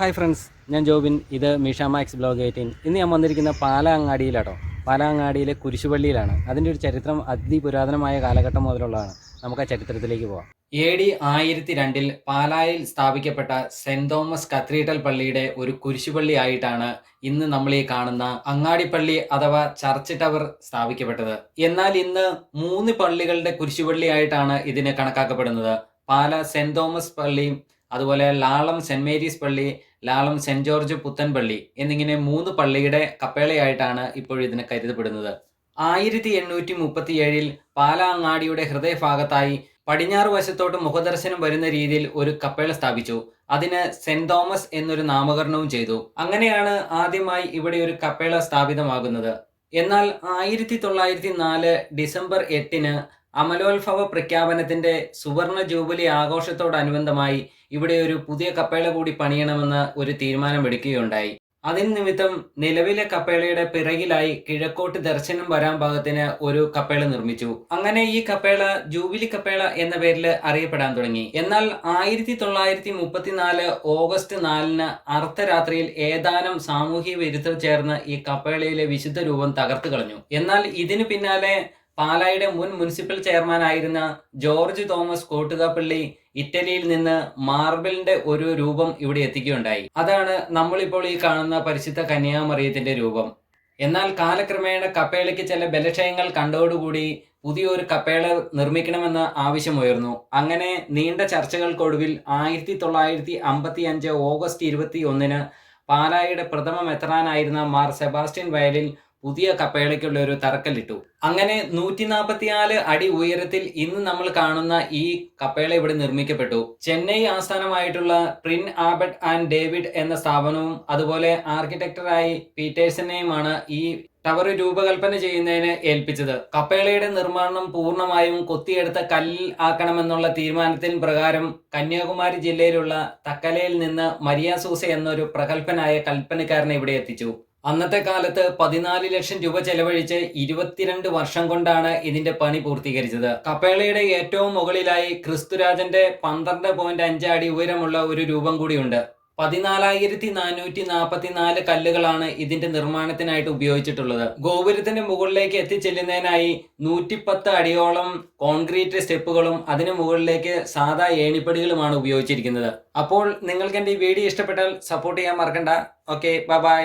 Hi friends ഞാൻ ജോബിൻ. ഇത് Meesha max blog eighteen. ഇന്ന് ഞാൻ വന്നിരിക്കുന്ന പാലാങ്ങാടിയിലാട്ടോ. പാലാങ്ങാടിയിലെ കുരിശുപള്ളിയിലാണ്. അതിന്റെ ഒരു ചരിത്രം അതിപുരാതനമായ കാലഘട്ടം മുതലുള്ളതാണ്. നമുക്ക് ആ ചരിത്രത്തിലേക്ക് പോവാം. എ ഡി ആയിരത്തി രണ്ടിൽ പാലായിൽ സ്ഥാപിക്കപ്പെട്ട സെന്റ് തോമസ് കത്തീഡ്രൽ പള്ളിയുടെ ഒരു കുരിശുപള്ളി ആയിട്ടാണ് ഇന്ന് നമ്മൾ ഈ കാണുന്ന അങ്ങാടിപ്പള്ളി അഥവാ ചർച്ച് ടവർ സ്ഥാപിക്കപ്പെട്ടത്. എന്നാൽ ഇന്ന് മൂന്ന് പള്ളികളുടെ കുരിശുപള്ളി ആയിട്ടാണ് ഇതിനെ കണക്കാക്കപ്പെടുന്നത്. പാല സെന്റ് തോമസ് പള്ളിയും അതുപോലെ ലാളം സെന്റ് മേരീസ് പള്ളി ലാളം സെന്റ് ജോർജ് പുത്തൻപള്ളി എന്നിങ്ങനെ മൂന്ന് പള്ളിയുടെ കപ്പേളയായിട്ടാണ് ഇപ്പോൾ ഇതിനെ കരുതപ്പെടുന്നത്. ആയിരത്തി എണ്ണൂറ്റി മുപ്പത്തി ഏഴിൽ പാലാങ്ങാടിയുടെ ഹൃദയഭാഗത്തായി പടിഞ്ഞാറ് വശത്തോട്ട് മുഖദർശനം വരുന്ന രീതിയിൽ ഒരു കപ്പേള സ്ഥാപിച്ചു. അതിന് സെന്റ് തോമസ് എന്നൊരു നാമകരണവും ചെയ്തു. അങ്ങനെയാണ് ആദ്യമായി ഇവിടെ ഒരു കപ്പേള സ്ഥാപിതമാകുന്നത്. എന്നാൽ ആയിരത്തി തൊള്ളായിരത്തി നാല് ഡിസംബർ എട്ടിന് അമലോത്ഭവ പ്രഖ്യാപനത്തിന്റെ സുവർണ ജൂബിലി ആഘോഷത്തോടനുബന്ധമായി ഇവിടെ ഒരു പുതിയ കപ്പേള കൂടി പണിയണമെന്ന് ഒരു തീരുമാനമെടുക്കുകയുണ്ടായി അതിന് നിമിത്തം നിലവിലെ കപ്പേളയുടെ പിറകിലായി കിഴക്കോട്ട് ദർശനം വരാൻ ഭാഗത്തിന് ഒരു കപ്പേള നിർമ്മിച്ചു. അങ്ങനെ ഈ കപ്പേള ജൂബിലി കപ്പേള എന്ന പേരിൽ അറിയപ്പെടാൻ തുടങ്ങി. എന്നാൽ ആയിരത്തി തൊള്ളായിരത്തി മുപ്പത്തിനാല് ഓഗസ്റ്റ് നാലിന് അർദ്ധരാത്രിയിൽ ഏതാനും സാമൂഹ്യ വിരുദ്ധർ ചേർന്ന് ഈ കപ്പേളയിലെ വിശുദ്ധ രൂപം തകർത്തു കളഞ്ഞു. എന്നാൽ ഇതിനു പിന്നാലെ പാലായുടെ മുൻ മുനിസിപ്പൽ ചെയർമാൻ ആയിരുന്ന ജോർജ് തോമസ് കോട്ടുകാപ്പള്ളി ഇറ്റലിയിൽ നിന്ന് മാർബിളിന്റെ ഒരു രൂപം ഇവിടെ എത്തിക്കുകയുണ്ടായി. അതാണ് നമ്മളിപ്പോൾ ഈ കാണുന്ന പരിശുദ്ധ കന്യാമറിയത്തിന്റെ രൂപം. എന്നാൽ കാലക്രമേണ കപ്പേളയ്ക്ക് ചില ബലക്ഷയങ്ങൾ കണ്ടോടുകൂടി പുതിയൊരു കപ്പേള നിർമ്മിക്കണമെന്ന് ആവശ്യമുയർന്നു അങ്ങനെ നീണ്ട ചർച്ചകൾക്കൊടുവിൽ ആയിരത്തി തൊള്ളായിരത്തി അമ്പത്തി അഞ്ച് ഓഗസ്റ്റ് ഇരുപത്തി ഒന്നിന് പാലായുടെ പ്രഥമ മെത്രാനായിരുന്ന മാർ സെബാസ്റ്റ്യൻ വയലിൽ പുതിയ കപ്പേളയ്ക്കുള്ള ഒരു തറക്കല്ലിട്ടു. അങ്ങനെ നൂറ്റി നാൽപ്പത്തിനാല് അടി ഉയരത്തിൽ ഇന്ന് നമ്മൾ കാണുന്ന ഈ കപ്പേള ഇവിടെ നിർമ്മിക്കപ്പെട്ടു. ചെന്നൈ ആസ്ഥാനമായിട്ടുള്ള പ്രിൻ ആബർട്ട് ആൻഡ് ഡേവിഡ് എന്ന സ്ഥാപനവും അതുപോലെ ആർക്കിടെക്ടറായി പീറ്റേഴ്സനെയുമാണ് ഈ ടവർ രൂപകൽപ്പന ചെയ്യുന്നതിന് ഏൽപ്പിച്ചത്. കപ്പേളയുടെ നിർമ്മാണം പൂർണമായും കൊത്തിയെടുത്ത കല്ലിൽ ആക്കണമെന്നുള്ള തീരുമാനത്തിന് പ്രകാരം കന്യാകുമാരി ജില്ലയിലുള്ള തക്കലയിൽ നിന്ന് മരിയ സൂസ എന്നൊരു പ്രഗത്ഭനായ കൽപ്പനക്കാരനെ ഇവിടെ എത്തിച്ചു. അന്നത്തെ കാലത്ത് പതിനാല് ലക്ഷം രൂപ ചെലവഴിച്ച് ഇരുപത്തിരണ്ട് വർഷം കൊണ്ടാണ് ഇതിന്റെ പണി പൂർത്തീകരിച്ചത്. കപ്പേളയുടെ ഏറ്റവും മുകളിലായി ക്രിസ്തുരാജന്റെ പന്ത്രണ്ട് പോയിന്റ് അഞ്ച് അടി ഉയരമുള്ള ഒരു രൂപം കൂടിയുണ്ട്. പതിനാലായിരത്തി നാനൂറ്റി നാൽപ്പത്തിനാല് കല്ലുകളാണ് ഇതിന്റെ നിർമ്മാണത്തിനായിട്ട് ഉപയോഗിച്ചിട്ടുള്ളത്. ഗോപുരത്തിന്റെ മുകളിലേക്ക് എത്തിച്ചെല്ലുന്നതിനായി നൂറ്റിപ്പത്ത് അടിയോളം കോൺക്രീറ്റ് സ്റ്റെപ്പുകളും അതിനു മുകളിലേക്ക് സാധാ ഏണിപ്പടികളുമാണ് ഉപയോഗിച്ചിരിക്കുന്നത്. അപ്പോൾ നിങ്ങൾക്ക് എന്റെ ഈ വീഡിയോ ഇഷ്ടപ്പെട്ടാൽ സപ്പോർട്ട് ചെയ്യാൻ മറക്കണ്ട. Okay bye.